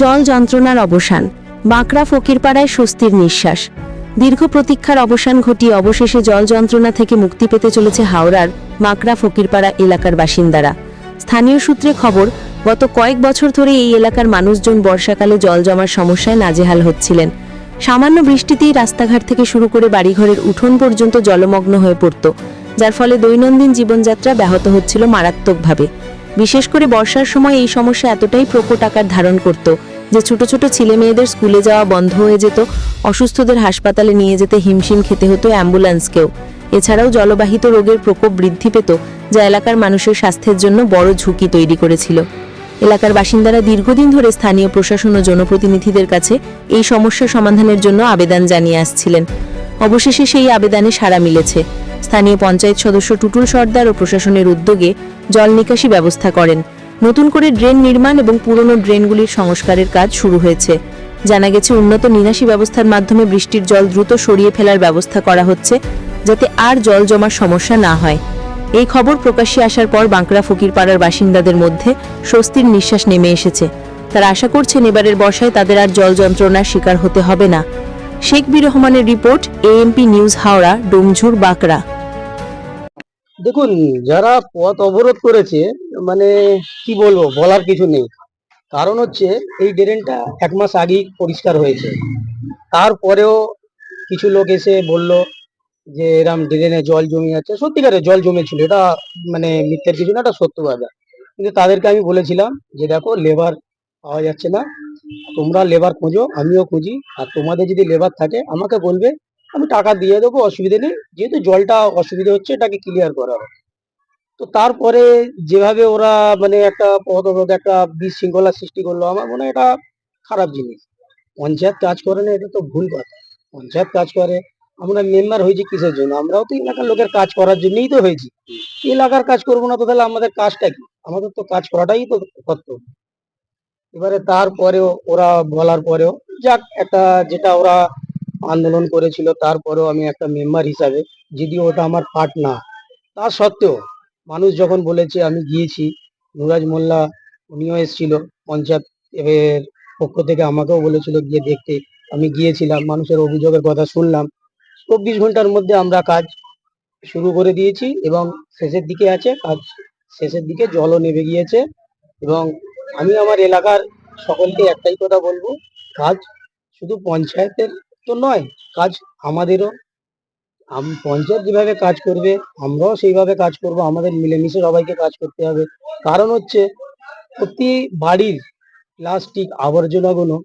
জল যন্ত্রণার অবসান। বাঁকড়া ফকিরপাড়ায় স্বস্তির নিঃশ্বাস। দীর্ঘ প্রতীক্ষার অবসান ঘটিয়ে অবশেষে জল যন্ত্রণা থেকে মুক্তি পেতে চলেছে হাওড়ার মাকড়া ফকিরপাড়া এলাকার বাসিন্দারা। স্থানীয় সূত্রে খবর, গত কয়েক বছর ধরে এই এলাকার মানুষজন বর্ষাকালে জল জমার সমস্যায় নাজেহাল হচ্ছিলেন। সামান্য বৃষ্টিতেই রাস্তাঘাট থেকে শুরু করে বাড়িঘরের উঠোন পর্যন্ত জলমগ্ন হয়ে পড়ত, যার ফলে দৈনন্দিন জীবনযাত্রা ব্যাহত হচ্ছিল মারাত্মকভাবে। বিশেষ করে বর্ষার সময় এই সমস্যা এতটাই প্রকট আকার ধারণ করত যে ছোট ছোট ছেলে মেয়েদের স্কুলে যাওয়া বন্ধ হয়ে যেত, অসুস্থদের হাসপাতালে নিয়ে যেতে হিমশিম খেতে হতো অ্যাম্বুলেন্সকেও। এছাড়াও জলবাহিত রোগের প্রকোপ বৃদ্ধি পেত, যা এলাকার মানুষের স্বাস্থ্যের জন্য বড় ঝুঁকি তৈরি করেছিল। এলাকার বাসিন্দারা দীর্ঘদিন ধরে স্থানীয় প্রশাসন ও জনপ্রতিনিধিদের কাছে এই সমস্যা সমাধানের জন্য আবেদন জানিয়ে আসছিলেন। অবশেষে সেই আবেদনে সাড়া মিলেছে। স্থানীয় পঞ্চায়েত সদস্য টুটুল সর্দার ও প্রশাসনের উদ্যোগে জল নিকাশি ব্যবস্থা করেন। নতুন করে ড্রেন নির্মাণ এবং পুরনো ড্রেনগুলির সংস্কারের কাজ শুরু হয়েছে। জানা গেছে, উন্নত নিকাশি ব্যবস্থার মাধ্যমে বৃষ্টির জল দ্রুত সরিয়ে ফেলার ব্যবস্থা করা হচ্ছে, যাতে আর জল জমার সমস্যা না হয়। এই খবর প্রকাশ্যে আসার পর বাঁকড়া ফকিরপাড়ার বাসিন্দাদের মধ্যে স্বস্তির নিঃশ্বাস নেমে এসেছে। তারা আশা করছেন, এবারের বর্ষায় তাদের আর জল যন্ত্রণার শিকার হতে হবে না। শেখ বি রহমানের report AMP news Howrah, Domjur, Bankra. দেখুন, যারা পথ অবরোধ করেছে মানে কি বলব, বলার কিছু নেই। কারণ হচ্ছে, এই ড্রেনটা এক মাস আগেই পরিষ্কার হয়েছে। তারপরেও কিছু লোক এসে বলল যে, এরম ড্রেনে জল জমে আছে সত্যিকারে জল জমেছিল, এটা মানে মিথ্যের কিছু না, এটা সত্য কথা। কিন্তু তাদেরকে আমি বলেছিলাম যে, দেখো, লেবার পাওয়া যাচ্ছে না। তোমরা লেবার খোঁজো, আমিও খুঁজি। আর তোমাদের যদি লেবার থাকে, আমাকে বলবে, আমি টাকা দিয়ে দেবো, অসুবিধে নেই। যেহেতু জলটা অসুবিধা হচ্ছে, এটাকে ক্লিয়ার করা হবে। তো তারপরে যেভাবে ওরা মানে একটা অবরোধ একটা বিশৃঙ্খলা সৃষ্টি করল, আমার মনে হয় এটা খারাপ জিনিস। পঞ্চায়েত কাজ করে না, এটা তো ভুল কথা। পঞ্চায়েত কাজ করে, আমরা মেম্বার হয়েছি কিসের জন্য? আমরাও তো এলাকার লোকের কাজ করার জন্যই তো হয়েছি। এলাকার কাজ করব না তো তাহলে আমাদের কাজটা কি? আমাদের তো কাজ করাটাই তো কর্তব্য। এবারে তারপরেও ওরা বলার পরেও, যাক একটা যেটা ওরা আন্দোলন করেছিল, তারপরেও আমি একটা মেম্বার হিসাবে, যদিও ওটা আমার পার্ট না। তা সত্ত্বেও মানুষ যখন বলেছে, আমি গিয়েছি, নুরাজ মোল্লা উনিও এসেছিল, পঞ্চায়েত এর পক্ষ থেকে আমাকেও বলেছিল গিয়ে দেখতে। আমি গিয়েছিলাম, মানুষের অভিযোগের কথা শুনলাম। চব্বিশ ঘণ্টার মধ্যে আমরা কাজ শুরু করে দিয়েছি এবং শেষের দিকে আছে, কাজ শেষের দিকে জলও নেমে গিয়েছে এবং আমি আমার এলাকার সকলকে একটাই কথা বলব, কাজ শুধু পঞ্চায়েতের তো নয়, কাজ আমাদেরও। আম- পঞ্চায়েত যেভাবে কাজ করবে, আমরাও সেইভাবে কাজ করব, আমাদের মিলেমিশে সবাইকে কাজ করতে হবে। কারণ হচ্ছে, প্রতি বাড়ির প্লাস্টিক আবর্জনাগুলো,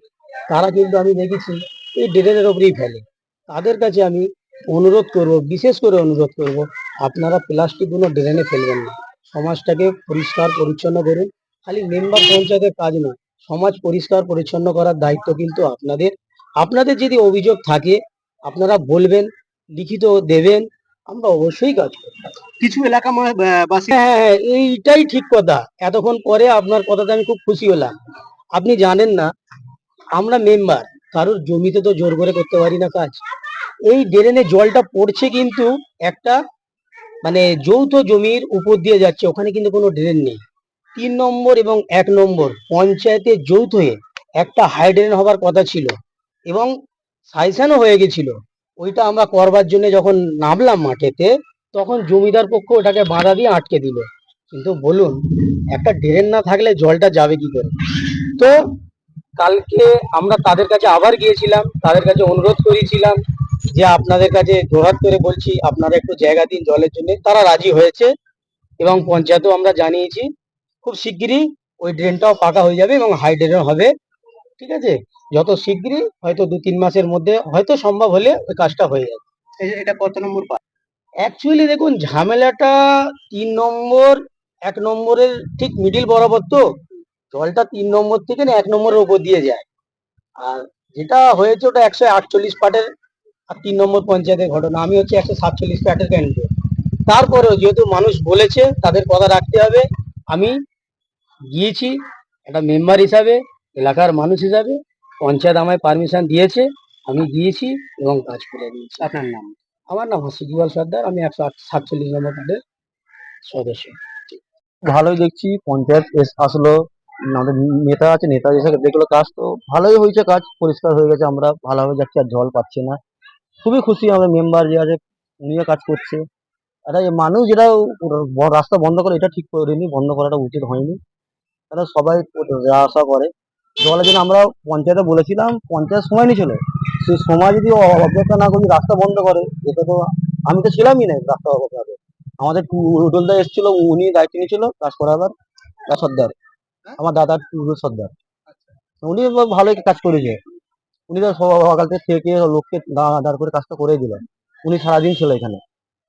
তারা কিন্তু আমি দেখেছি, এই ড্রেনের ওপরেই ফেলে। তাদের কাছে আমি অনুরোধ করব, বিশেষ করে অনুরোধ করব, আপনারা প্লাস্টিকগুলো ড্রেনে ফেলবেন না। সমাজটাকে পরিষ্কার, পরিচ্ছন্ন করুন। খালি মেম্বার পঞ্চায়েতের কাজ নয় সমাজ পরিষ্কার পরিচ্ছন্ন করার দায়িত্ব কিন্তু আপনাদের। আপনাদের যদি অভিযোগ থাকে আপনারা বলবেন লিখিত দেবেন আমরা অবশ্যই কাজ করব। কিছু এলাকা বাসী হ্যাঁ হ্যাঁ এইটাই ঠিক কথা। এতক্ষণ পরে আপনার কথাতে আমি খুব খুশি হলাম। আপনি জানেন না আমরা মেম্বার কারোর জমিতে তো জোর করে করতে পারি না কাজ। এই ড্রেনে জলটা পড়ছে কিন্তু একটা মানে যৌথ জমির উপর দিয়ে যাচ্ছে ওখানে কিন্তু কোনো ড্রেন নেই। তিন নম্বর এবং এক নম্বর পঞ্চায়েতে যৌথ হয়ে একটা হাইড্রেন হবার কথা ছিল এবং সাইসানও হয়ে গেছিল। ওইটা আমরা করবার জন্য যখন নামলাম মাঠেতে, তখন জমিদার পক্ষ ওটাকে বাধা দিয়ে আটকে দিল। কিন্তু বলুন, একটা ড্রেন না থাকলে জলটা যাবে কি করে? তো কালকে আমরা তাদের কাছে আবার গিয়েছিলাম, তাদের কাছে অনুরোধ করেছিলাম যে আপনাদের কাছে জোরহাত করে বলছি, আপনারা একটু জায়গা দিন জলের জন্য। তারা রাজি হয়েছে এবং পঞ্চায়েতও আমরা জানিয়েছি। খুব শিগগিরই ওই ড্রেনটাও পাকা হয়ে যাবে এবং হাই ড্রেন হবে। ঠিক আছে? যত শিগগিরই হয়তো দু তিন মাসের মধ্যে হয়তো সম্ভব হলে ওই কাজটা হয়ে যাবে। এটা কত নম্বর অ্যাকচুয়ালি দেখুন ঝামেলাটা তিন নম্বর এক নম্বরের ঠিক মিডিল বরাবর তো। জলটা তিন নম্বর থেকে না এক নম্বরের উপর দিয়ে যায়। আর যেটা হয়েছে ওটা একশো আটচল্লিশ পাটের আর তিন নম্বর পঞ্চায়েতের ঘটনা। আমি হচ্ছে একশো সাতচল্লিশ পাটের ক্যান্ডিডেট তারপরেও যেহেতু মানুষ বলেছে তাদের কথা রাখতে হবে। আমি গিয়েছি একটা মেম্বার হিসাবে, এলাকার মানুষ হিসাবে, পঞ্চায়েত আমায় পারমিশন দিয়েছে, আমি গিয়েছি এবং কাজ করে দিয়েছি। আপনার নাম? আমার নাম হচ্ছে জুয়াল সর্দার, আমি একশো সাতচল্লিশ নম্বর পার্টের সদস্য। ভালোই দেখছি, পঞ্চায়েত এস, আসলো, আমাদের নেতা আছে, নেতা এসে দেখল কাজ তো ভালোই হয়েছে, কাজ পরিষ্কার হয়ে গেছে, আমরা ভালোভাবে যাচ্ছি, আর জল পাচ্ছি না। খুবই খুশি আমাদের মেম্বার যে আছে, উনিও কাজ করছে। এই মানুষ যেটা, রাস্তা বন্ধ করে, এটা ঠিক করেনি, বন্ধ করাটা উচিত হয়নি। তারা সবাই আসা করে। জলের জন্য আমরা পঞ্চায়েতে বলেছিলাম, পঞ্চায়েত সময় নিয়েছিল সেই সময় যদি অপেক্ষা না করি, রাস্তা বন্ধ করে, এটা তো আমি তো ছিলামই না রাস্তা অপেক্ষা আমাদের টুডলদা এসেছিল, উনি দায়িত্ব নিয়েছিল কাজ করাবার সর্দার। আমার দাদা টুডল সর্দার। উনি ভালোই কাজ করেছে। উনি তো সকাল থেকে লোককে দাঁড় করে কাজটা করে দিলেন উনি সারাদিন ছিল এখানে।